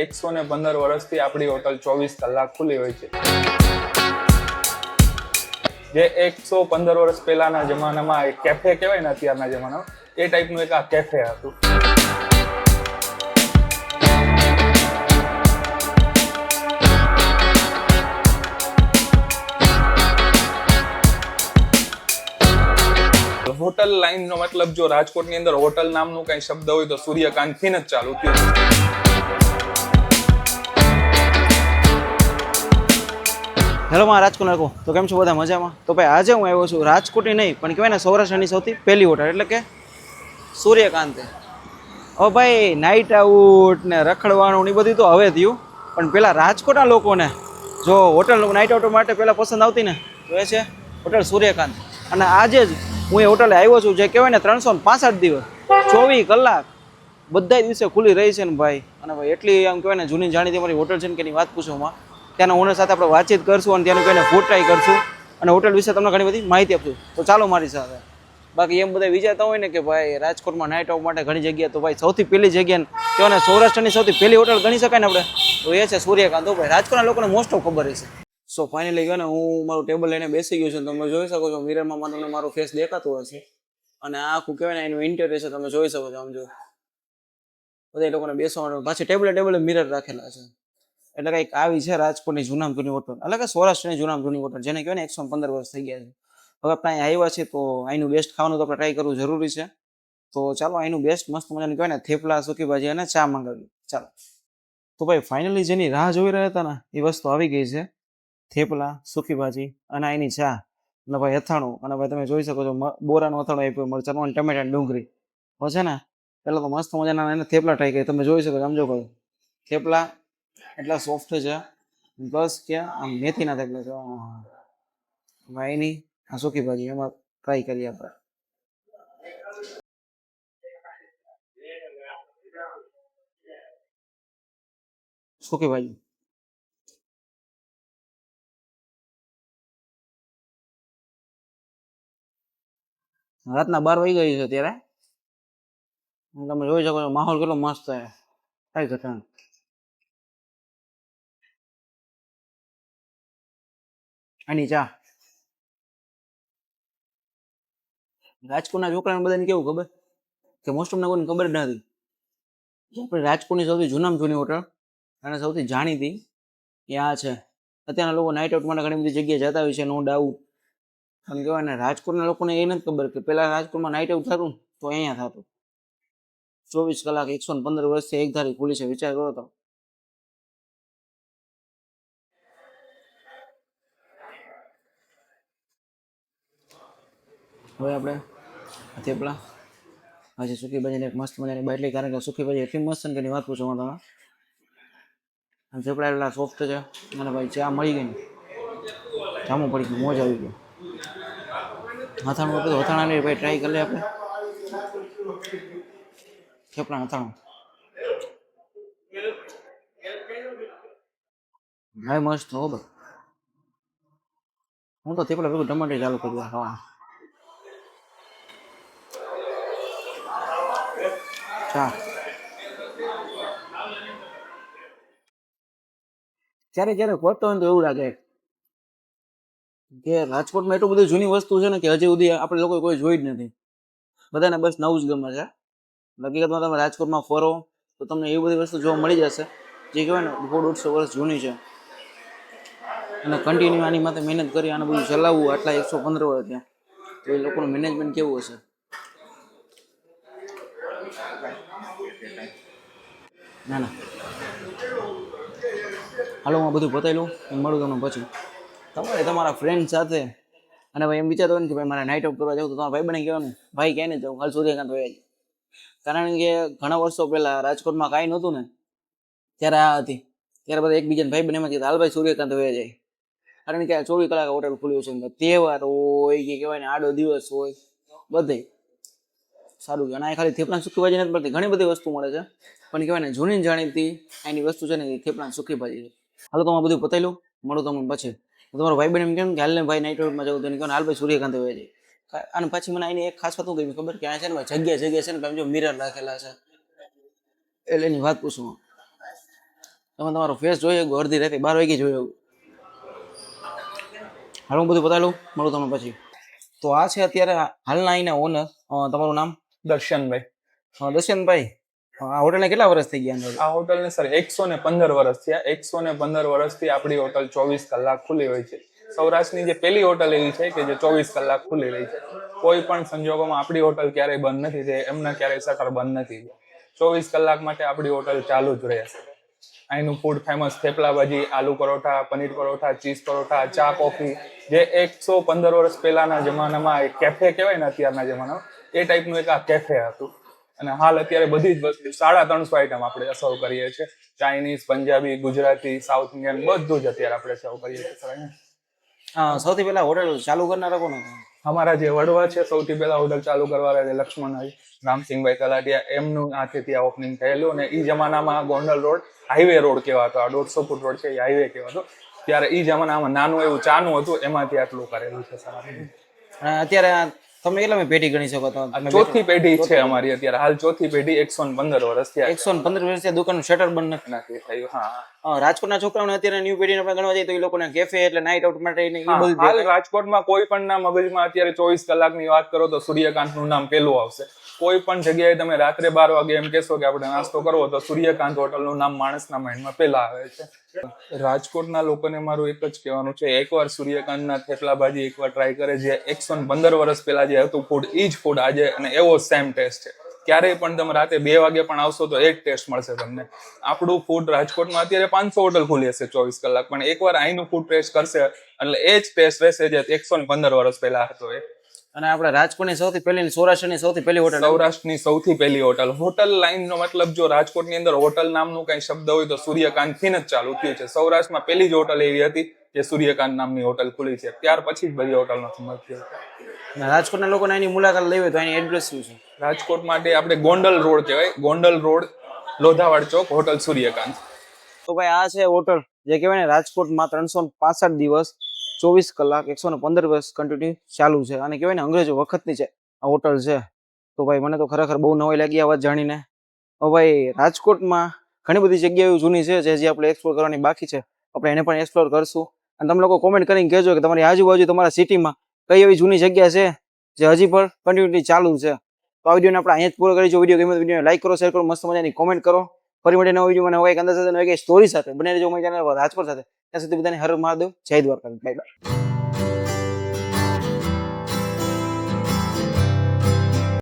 એકસો ને પંદર વર્ષથી આપણી હોટલ ચોવીસ કલાક ખુલ્લી હોય છે. જે એકસો પંદર વર્ષ પહેલાના જમાનામાં કેફે કહેવાય ને અત્યારના જમાનામાં, એ ટાઈપનું એક આ કેફે હતું. હોટલ લાઈનનો મતલબ જો રાજકોટની અંદર હોટલ નામનું કઈ શબ્દ હોય તો સૂર્યકાંતથી જ ચાલુ થયું. હેલો માં રાજકોટ લોકો તો કેમ છો બધા? મજામાં? તો ભાઈ, આજે હું આવ્યો છું રાજકોટની નહીં, પણ કહેવાય ને સૌરાષ્ટ્રની સૌથી પહેલી હોટલ એટલે કે સૂર્યકાંતે. ઓ ભાઈ નાઇટ આઉટ ને રખડવાનું ને બધું તો હવે થયું, પણ પેલા રાજકોટના લોકોને, જો હોટલ નાઇટ આઉટ માટે પહેલાં પસંદ આવતી ને, તો એ છે હોટલ સૂર્યકાંત. અને આજે જ હું એ હોટલે આવ્યો છું, જે કહેવાય ને ત્રણસો ને દિવસ, ચોવીસ કલાક બધા દિવસે ખુલ્લી રહી છે ને ભાઈ. અને ભાઈ, એટલી આમ કહેવાય ને જૂની જાણીતી મારી હોટલ છે ને કે એની વાત પૂછો માં. ત્યાંના ઓનર સાથે આપણે વાતચીત કરશું અને ત્યાંનું કહીને ફૂડ ટ્રાય કરશું. અને હોટલ વિશે તમને ઘણી બધી માહિતી આપશું. તો ચાલો મારી સાથે. બાકી એમ બધા વિચારતા હોય ને કે ભાઈ, રાજકોટમાં નાઇટ આઉટ માટે ઘણી જગ્યા તો ભાઈ સૌથી પહેલી જગ્યા કહેવાય સૌરાષ્ટ્રની સૌથી પહેલી હોટલ ગણી શકાય ને આપણે? તો એ છે સૂર્યકાંત. તો ભાઈ, રાજકોટના લોકોને મોસ્ટ ઓફ ખબર હશે. સો ફાઇનલી ગયો ને, હું મારું ટેબલ લઈને બેસી ગયો છું. તમે જોઈ શકો છો મિરરમાં મને તમને મારો ફેસ દેખાતું હશે. અને આખું કહેવાય ને, એનું ઇન્ટેરિયર છે, તમે જોઈ શકો છો, આમ જો. બધા લોકોને બેસવાનું પાછી ટેબલે ટેબલે મિરર રાખેલા છે. એટલે કંઈક આવી છે રાજકોટની જૂનામ જૂની હોટલ. એટલે કે સૌરાષ્ટ્રની જૂનામ જૂની હોટલ, જેને કહેવાય ને એકસો પંદર વર્ષ થઈ ગયા છે. હવે આપણે અહીંયા આવ્યા છે તો અહીંનું બેસ્ટ ખાવાનું તો આપણે ટ્રાય કરવું જરૂરી છે. તો ચાલો અહીંનું બેસ્ટ મસ્ત મજાનું કહેવાય ને, થેપલા સૂકી ભાજી અને ચા મંગાવી ચાલો. તો ભાઈ ફાઇનલી જેની રાહ જોઈ રહ્યા હતા ને, એ વસ્તુ આવી ગઈ છે. થેપલા સૂકી ભાજી અને અહીંની ચા. અને ભાઈ અથાણું. અને ભાઈ તમે જોઈ શકો છો બોરાનું અથાણું આપ્યું, મરચાનું અને ટમેટા ડુંગળી. હો છે ને? પેલા તો મસ્ત મજાના એને થેપલા ટ્રાય કરી તમે જોઈ શકો સમજો કહો થેપલા એટલા સોફ્ટ છે પ્લસ કે આમ મેથીના થેપલા છે આહ. ભાઈ એની આ સૂકી ભાજી, એમાં ટ્રાય કરીએ આપણે. સૂકી ભાજી. રાતના બાર વાગી ગઈ છે ત્યારે તમે જોઈ શકો છો, માહોલ કેટલો મસ્ત છે. કઈ ઘટના આની ચા રાજકોટના છોકરાને બધાને કેવું ખબર? કે મોસ્ટ ઓફના કોઈને ખબર નથી આપણે રાજકોટની સૌથી જૂનામાં જૂની હોટલ અને સૌથી જાણીતી એ આ છે. અત્યારના લોકો નાઇટ આઉટ માટે ઘણી બધી જગ્યાએ જતા હોય છે નો ડાઉટ અને કહેવાય ને, રાજકોટના લોકોને એ નથી ખબર કે પહેલાં રાજકોટમાં નાઇટ આઉટ થતું તો અહીંયા થતું. ચોવીસ કલાક એકસો પંદર વર્ષથી એક ધારી ખુલી છે વિચાર કરો તો હવે આપણે થેપલા. આજે સૂકી ભાજીને એક મસ્ત મજાની બાટલી, કારણ કે સૂકી ભાજી એટલી મસ્ત છે એની વાત પૂછો તમે અને થેપલા એટલા સોફ્ટ છે અને ભાઈ ચા મળી ગઈ ને. જામું પડી ગયું, મોજ આવી ગયો હથાણું હતું અથાણાની ભાઈ ટ્રાય કરી લે આપણે. થેપલા હથાણું ભાઈ મસ્ત હો ભાઈ. હું તો થેપલા ભેગું ટમાટર ચાલુ કરી ખાવા ચા. ક્યારે ક્યારે ખોટતો હોય તો એવું લાગે કે રાજકોટમાં એટલું બધું જૂની વસ્તુ છે ને કે હજી સુધી આપણે લોકો કોઈ જોઈ જ નથી. બધાને બસ નવું જ ગમે છે. હકીકતમાં તમે રાજકોટમાં ફરો તો તમને એવી બધી વસ્તુ જોવા મળી જશે જે કહેવાય ને દોઢ દોઢસો વર્ષ જૂની છે. અને કન્ટિન્યુ આની માટે મહેનત કરી આને બધું ચલાવવું આટલા એકસો પંદર વર્ષ ત્યાં તો એ લોકોનું મેનેજમેન્ટ કેવું હશે? ના ના. હાલો, હું બધું પતાવી હું મળું તમને પછી. તમારે તમારા ફ્રેન્ડ સાથે. અને ભાઈ એમ વિચારતો ને ભાઈ મારે નાઇટ આઉટ કરવા જવું તો તમારા ભાઈ બને કહેવાનું. ભાઈ ક્યાંય જાઉં હાલ સૂર્યકાંત જ. કારણ કે ઘણા વર્ષો પહેલાં રાજકોટમાં કાંઈ નહોતું ને, ત્યારે આ હતી. ત્યારે બધા એકબીજાને ભાઈ બને એમાં કહેતા, હાલ ભાઈ સૂર્યકાંત હોય જાય. કારણ કે ચોવીસ કલાક હોટલ ખુલ્યું છે તહેવાર હોય કે કહેવાય ને, આડો દિવસ હોય, બધે. સારું છે અને આ ખાલી થેપલા સુકી ભાજી નથી મળતી. ઘણી બધી વસ્તુ મળે છે. પણ કહેવાય ને, જૂની જાણીતી એની વસ્તુ છે ને, એ થેપલા સુકી ભાજી છે. હાલો તમારે બધું પતાવી લઉં. મળું તમને પછી. તમારો ભાઈ બહેન એમ કેમ કે, હાલ ને ભાઈ નાઇટ જવું તો એને કહો હાલ ભાઈ સૂર્યકાંત હોય છે. અને પછી મને એની એક ખાસ વાત ગમી ખબર? કે આ છે ને જગ્યા જગ્યા છે ને ભાઈ જો મિરર રાખેલા છે. એટલે એની વાત પૂછું તમે તમારો ફેસ જોઈએ અડધી રાતે બાર વાગે જોયો હાલ, હું બધું બતાવું મળું તમને પછી. તો આ છે અત્યારે હાલના અહીંના ઓનર તમારું નામ? દર્શનભાઈ. હા દર્શનભાઈ આ હોટલને કેટલા વર્ષ થઈ ગયા આ હોટલને સર એકસો ને પંદર વર્ષ થયા. એકસો ને પંદર વર્ષથી આપણી હોટલ ચોવીસ કલાક ખુલ્લી હોય છે. સૌરાષ્ટ્રની જે પહેલી હોટલ એવી છે કે જે ચોવીસ કલાક ખુલ્લી રહી છે. કોઈ પણ સંજોગોમાં આપણી હોટલ ક્યારેય બંધ નથી થઈ એમના ક્યારેય શટર બંધ નથી થયા. ચોવીસ કલાક માટે આપણી હોટલ ચાલુ જ રહે છે અહીંનું food famous thepla bhaji aloo paratha paneer paratha cheese paratha ચા કોફી જે એકસો પંદર વર્ષ પહેલાના જમાનામાં કેફે કહેવાય ને અત્યારના જમાનામાં એ ટાઈપનું એક આ કેફે હતું. અને હાલ અત્યારે બધી જ વસ્તુ સાડા ત્રણસો આઈટમ આપણે સર્વ કરીએ છીએ. Chinese Punjabi Gujarati south Indian બધું જ અત્યારે આપણે સર્વ કરીએ છીએ સર અહીંયા. સૌથી પહેલા હોટલ ચાલુ કરનારા કોણ અમારા જે વડવા છે સૌથી પહેલા હોટલ ચાલુ કરવાના છે લક્ષ્મણભાઈ રામસિંહભાઈ તલાટિયા. એમનું આથી ત્યાં ઓપનિંગ થયેલું અને એ જમાનામાં ગોંડલ રોડ હાઈવે રોડ કહેવાતો આ દોઢસો ફૂટ રોડ છે એ હાઈવે કહેવાતો. ત્યારે એ જમાનામાં નાનું એવું ચાનું હતું એમાંથી આટલું કરેલું છે સર અત્યારે આ તમે કેટલા પેઢી ગણી શકો તમે? ચોથી પેઢી છે અમારી અત્યારે. હાલ ચોથી પેઢી એકસો પંદર વર્ષ થયા એકસો પંદર વર્ષથી થયા દુકાનનું શટર બંધ નથી. થયું હા. રાજકોટના છોકરાઓને અત્યારે ન્યૂ પેઢીને આપણે ગણવા જઈએ તો એ લોકોને કેફે એટલે નાઇટ આઉટ માટે હાલ રાજકોટમાં કોઈ પણ ના મગજમાં અત્યારે ચોવીસ કલાકની વાત કરો તો સૂર્યકાંતનું નામ પેલું આવશે. કોઈ પણ જગ્યાએ તમે રાત્રે બાર વાગે એમ કહેશો કે આપણે નાસ્તો કરવો તો સૂર્યકાંત હોટલનું નામ માણસના માઇન્ડમાં પેલા આવે છે. રાજકોટના લોકોને મારું એક જ કહેવાનું છે, એકવાર સૂર્યકાંતના થેપલા ભાજી એકવાર ટ્રાય કરે જે એકસો પંદર વર્ષ પહેલા જે હતું ફૂડ એ જ ફૂડ આજે અને એવો સેમ ટેસ્ટ છે. ક્યારેય પણ તમે રાતે બે વાગે પણ આવશો તો એ જ ટેસ્ટ મળશે તમને. આપણું ફૂડ રાજકોટમાં અત્યારે પાંચસો હોટલ ખુલી હશે ચોવીસ કલાક, પણ એકવાર અહીંનું ફૂડ ટેસ્ટ કરશે એટલે એ જ ટેસ્ટ રહેશે જે એકસો પંદર વર્ષ પહેલા હતો એ. અને આપણે રાજકોટની સૌથી પહેલી સૌરાષ્ટ્રની સૌથી પહેલી હોટલ સૌરાષ્ટ્રની સૌથી પહેલી હોટલ હોટલ લાઈન નો મતલબ જો રાજકોટની અંદર હોટલ નામનું કઈ શબ્દ હોય તો સૂર્યકાંતથી જ ચાલુ થયું છે. સૌરાષ્ટ્રમાં પહેલી જ હોટલ એવી હતી જે સૂર્યકાંત નામની હોટલ ખુલી છે. ત્યાર પછી જ બધી હોટલનો સમજ થયો રાજકોટના લોકોને એની મુલાકાત લેવી હોય તો એની એડ્રેસ શું છે? રાજકોટ માટે આપણે ગોંડલ રોડ કહેવાય ગોંડલ રોડ લોધાવાડ ચોક હોટલ સૂર્યકાંત. તો ભાઈ આ છે હોટલ જે કહેવાય ને રાજકોટમાં ત્રણસો પાસઠ દિવસ ચોવીસ કલાક, એકસો ને પંદર વર્ષ કન્ટિન્યુ ચાલુ છે. અને કહેવાય ને, અંગ્રેજો વખતની છે. આ હોટલ છે. તો ભાઈ, મને તો ખરેખર બહુ નવાઈ લાગી આ વાત જાણીને. તો ભાઈ, રાજકોટમાં ઘણી બધી જગ્યાઓ જૂની છે જે હજી આપણે એક્સપ્લોર કરવાની બાકી છે. આપણે એને પણ એક્સપ્લોર કરશું. અને તમે લોકો કોમેન્ટ કરીને કહેજો કે તમારી આજુબાજુ તમારા સિટીમાં કઈ એવી જૂની જગ્યા છે જે હજી પણ કન્ટિન્યુટી ચાલુ છે. તો આ વિડીયોને આપણે અહીંયા જ પૂરો કરીશું. વીડિયો ગમે વીડિયો લાઈક કરો શેર કરો, મસ્ત મજાની કોમેન્ટ કરો. ફરી મળે નવો વીડિયો મને કંઈક સાથે નવી કંઈક સ્ટોરી સાથે, બને રહેજો મારી રાજકોટ સાથે. ત્યાં સુધી બધાને હર મહાદેવ, જય દ્વારકા બાય બાય